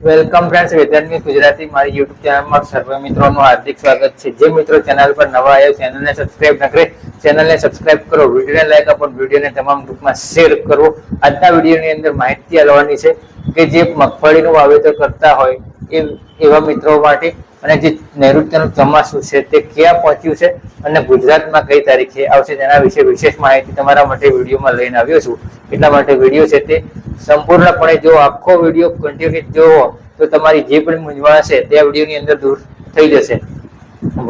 Welcome friends વેદાંતની Gujarati મારી YouTube ચેનલમાં સર્વે મિત્રોનું હાર્દિક સ્વાગત છે. જે મિત્રો ચેનલ પર નવા આવ્યા ચેનલને સબસ્ક્રાઇબ ન કરે ચેનલને સબસ્ક્રાઇબ કરો વિડીયોને લાઈક આપો વિડીયોને તમામ ગ્રુપમાં શેર કરવો આજના વિડીયોની અંદર માહિતી આપવાની છે કે જે મગફળીનું વાવેતર કરતા હોય એ, એવા મિત્રો માટે અને જે નૈઋત્યનું ચોમાસું છે તે ક્યાં પહોંચ્યું છે અને ગુજરાતમાં કઈ તારીખે આવશે તેના વિશે વિશેષ માહિતી તમારા માટે વિડીયોમાં લઈને આવ્યો છું. એટલા માટે વીડિયો છે તે સંપૂર્ણપણે જો આખો વીડિયો કન્ટિન્યુ જોવો, તો તમારી જે પણ મૂંઝવણ હશે તે વિડીયોની અંદર દૂર થઈ જશે.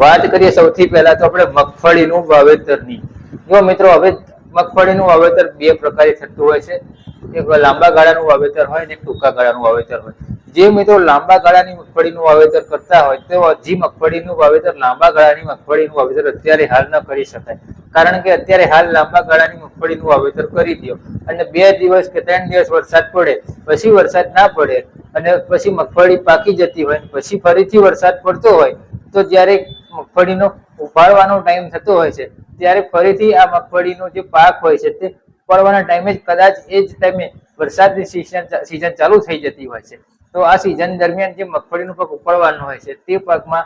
વાત કરીએ સૌથી પહેલા તો આપણે મગફળીનું વાવેતરની. જો મિત્રો, હવે મગફળીનું વાવેતર બે પ્રકારે થતું હોય છે. એક લાંબા ગાળાનું વાવેતર હોય અને ટૂંકા ગાળાનું વાવેતર હોય. જે મિત્રો લાંબા ગાળાની મગફળીનું વાવેતર કરતા હોય તો હજી મગફળીનું વાવેતર લાંબા ગાળાની મગફળીનું વાવેતર અત્યારે હાલ ન કરી શકાય. કારણ કે અત્યારે હાલ લાંબા ગાળાની મગફળીનું વાવેતર કરી દો અને બે દિવસ કે ત્રણ દિવસ વરસાદ પડે, પછી વરસાદ ના પડે અને પછી મગફળી પાકી જતી હોય પછી ફરીથી વરસાદ પડતો હોય, તો જ્યારે મગફળીનો ઉપાડવાનો ટાઈમ થતો હોય છે, ત્યારે ફરીથી આ મગફળીનો જે પાક હોય છે તે ઉપાડવાના ટાઈમે જ કદાચ એ જ ટાઈમે વરસાદની સિઝન સિઝન ચાલુ થઈ જતી હોય છે. તો આ સિઝન દરમિયાન જે મગફળીનો પાક ઉપાડવાનો હોય છે, તે પાકમાં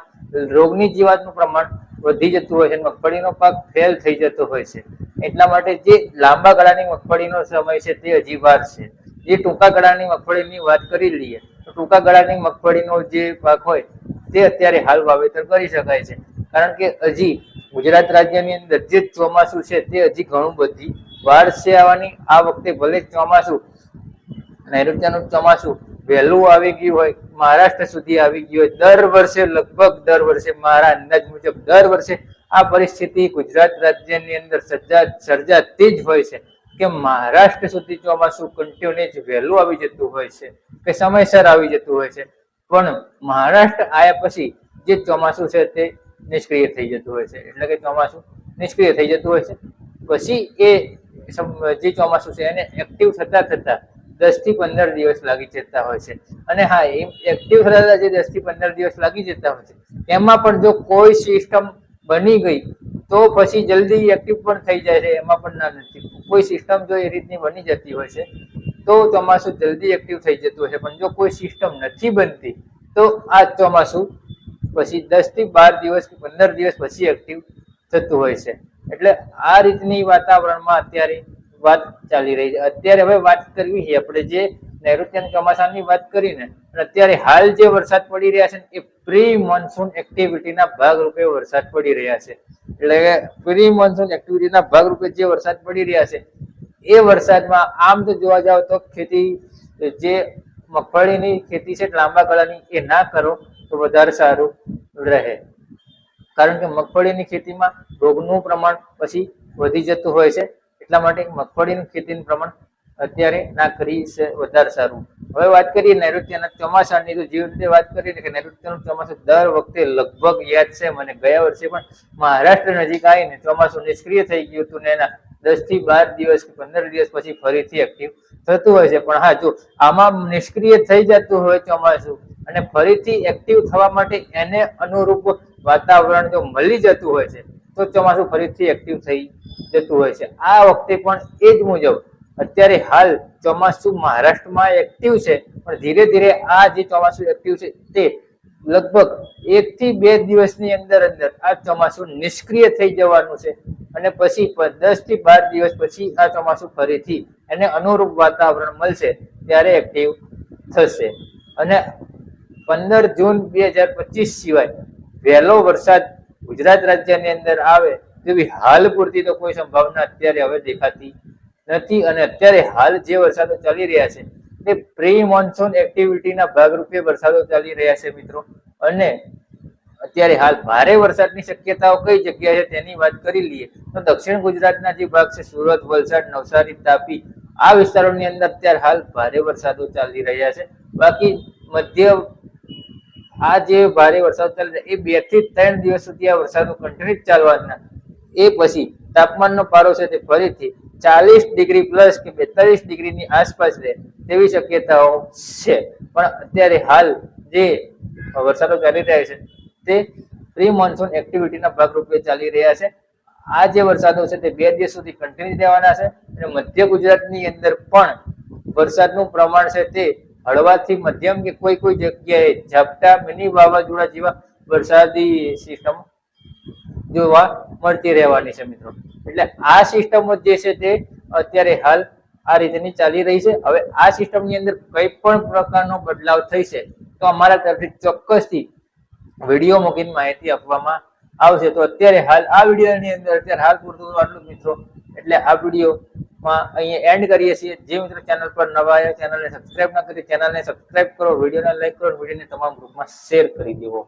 રોગની જીવાતનું પ્રમાણ વધી જતું હોય છે, મગફળીનો પાક ફેલ થઈ જતો હોય છે. એટલા માટે જે લાંબા ગાળાની મગફળીનો સમય છે, તે હજી વાર છે. જે ટૂંકા ગાળાની મગફળીની વાત કરી લઈએ, તો ટૂંકા ગાળાની મગફળીનો જે પાક હોય, તે અત્યારે હાલ વાવેતર કરી શકાય છે. કારણ કે હજી ગુજરાત રાજ્યની અંદર જે ચોમાસું છે, તે હજી ઘણું બધી વાર છે આવવાની. આ વખતે ભલે ચોમાસું નૈઋત્યનું ચોમાસું વહેલું આવી ગયું હોય, મહારાષ્ટ્ર સુધી આવી ગયું હોય, દર વર્ષે લગભગ દર વર્ષે મારા અંદાજ મુજબ દર વર્ષે આ પરિસ્થિતિ ગુજરાત રાજ્યની અંદર સર્જા, સર્જાતી જ હોય છે કે મહારાષ્ટ્ર સુધી ચોમાસું કન્ટિન્યુઅસ વહેલું આવી જતું હોય છે, કે સમયસર આવી જતું હોય છે. પણ મહારાષ્ટ્ર આવ્યા પછી જે ચોમાસું છે તે નિષ્ક્રિય થઈ જતું હોય છે. એટલે કે ચોમાસું નિષ્ક્રિય થઈ જતું હોય છે. પછી એ જે ચોમાસું છે એને એક્ટિવ થતા થતા દસથી પંદર દિવસ લાગી જતા હોય છે. અને હા એક્ટિવ થતા જે દસથી પંદર દિવસ લાગી જતા હોય છે, એમાં પણ જો કોઈ સિસ્ટમ બની ગઈ, તો પછી જલ્દી એક્ટિવ પણ થઈ જાય છે, એમાં પણ ના નથી. કોઈ સિસ્ટમ જો એ રીતની બની જતી હોય છે, તો ચોમાસું જલ્દી એક્ટિવ થઈ જતું હોય છે પણ જો કોઈ સિસ્ટમ નથી બનતી, તો આ ચોમાસું પછી દસથી બાર દિવસ કે પંદર દિવસ પછી એક્ટિવ થતું હોય છે. એટલે આ રીતની વાતાવરણમાં અત્યારે વાત ચાલી રહી છે. અત્યારે હવે વાત કરવી છે આપણે જે નૈઋત્ય ચોમાસાની વાત કરીને અત્યારે હાલ જે વરસાદ પડી રહ્યા છે એ પ્રી મોન્સૂન એક્ટિવિટીના ભાગરૂપે વરસાદ પડી રહ્યા છે. એટલે કે પ્રી મોન્સૂન એક્ટિવિટીના ભાગરૂપે જે વરસાદ પડી રહ્યા છે, એ વરસાદમાં આમ તો જોવા જાવ તો ખેતી, જે મગફળીની ખેતી છે, લાંબા ગાળાની, એ ના કરો તો વધારે સારું રહે. કારણ કે મગફળીની ખેતીમાં રોગનું પ્રમાણ પછી વધી જતું હોય છે. એટલા માટે મગફળીની ખેતીનું પ્રમાણ અત્યારે ના કરી છે વધારે સારું. હવે વાત કરીએ નૈઋત્યના ચોમાસાની, તો જે રીતે વાત કરીએ કે નૈઋત્યનું ચોમાસું દર વખતે લગભગ યાદ છે મને ગયા વર્ષે પણ મહારાષ્ટ્ર નજીક આવીને ચોમાસું નિષ્ક્રિય થઈ ગયું હતું ને એના દસથી બાર દિવસ કે પંદર દિવસ પછી ફરીથી એક્ટિવ થતું હોય છે. પણ હા, જો આમાં નિષ્ક્રિય થઈ જતું હોય ચોમાસું અને ફરીથી એક્ટિવ થવા માટે એને અનુરૂપ વાતાવરણ જો મળી જતું હોય છે, તો ચોમાસું ફરીથી એક્ટિવ થઈ જતું હોય છે. આ વખતે પણ એ જ મુજબ અત્યારે હાલ ચોમાસું મહારાષ્ટ્રમાં એક્ટિવ છે. પણ ધીરે ધીરે આ જે ચોમાસું એક્ટિવ છે તે લગભગ એક થી બે દિવસની અંદર અંદર આ ચોમાસું નિષ્ક્રિય થઈ જવાનું છે. અને પછી દસથી બાર દિવસ પછી આ ચોમાસું ફરીથી એને અનુરૂપ વાતાવરણ મળશે ત્યારે એક્ટિવ થશે. અને પંદર જૂન બે હજાર પચીસ સિવાય વહેલો વરસાદ ગુજરાત રાજ્યની અંદર આવે તેવી હાલ પૂરતી તો કોઈ સંભાવના અત્યારે હવે દેખાતી નથી અને અત્યારે હાલ જે વરસાદો ચાલી રહ્યા છે તે પ્રી મોન્સૂન એક્ટિવિટીના ભાગરૂપે વરસાદો ચાલી રહ્યા છે મિત્રો. અને અત્યારે હાલ ભારે વરસાદની શક્યતાઓ કઈ જગ્યાએ છે તેની વાત કરી લઈએ તો દક્ષિણ ગુજરાતના જે ભાગ છે, સુરત, વલસાડ, નવસારી, તાપી, આ વિસ્તારોની અંદર અત્યારે હાલ ભારે વરસાદો ચાલી રહ્યા છે. બાકી મધ્ય આ જે ભારે વરસાદ ચાલી રહ્યા, એ બેથી ત્રણ દિવસ સુધી આ વરસાદો કન્ટિન્યુ ચાલવાના એ પછી તાપમાનનો પારો છે તે ફરીથી ચાલીસ ડિગ્રી પ્લસ કે બેતાલીસ ડિગ્રીની આસપાસ રહે તેવી શક્યતાઓ છે. પણ અત્યારે હાલ જે વરસાદો ચાલી રહ્યા છે તે પ્રી મોન્સૂન એક્ટિવિટીના ભાગરૂપે ચાલી રહ્યા છે. આ જે વરસાદો છે તે બે દિવસ સુધી કન્ટિન્યુ રહેવાના છે અને મધ્ય ગુજરાતની અંદર પણ વરસાદનું પ્રમાણ છે તે હળવાથી મધ્યમ કે કોઈ કોઈ જગ્યાએ ઝાપટા, મિની વાવાઝોડા જેવા વરસાદી સિસ્ટમ જોવા મળતી રહેવાની છે મિત્રો. એટલે આ સિસ્ટમો જે છે તે અત્યારે હાલ આ રીતની ચાલી રહી છે. હવે આ સિસ્ટમની અંદર કઈ પણ પ્રકારનો બદલાવ થઈ છે, તો અમારા તરફથી ચોક્કસથી વીડિયો મૂકીને માહિતી આપવામાં આવશે. તો અત્યારે હાલ આ વિડીયોની અંદર અત્યારે હાલ પૂરતું આટલું મિત્રો. એટલે આ વિડીયોમાં અહીંયા એન્ડ કરીએ છીએ. જે મિત્રો ચેનલ પર નવા આવ્યા ચેનલને સબસ્ક્રાઇબ ના કરી ચેનલને સબસ્ક્રાઇબ કરો, વિડીયોને લાઈક કરો, વિડીયોને તમામ ગ્રુપમાં શેર કરી દેવો.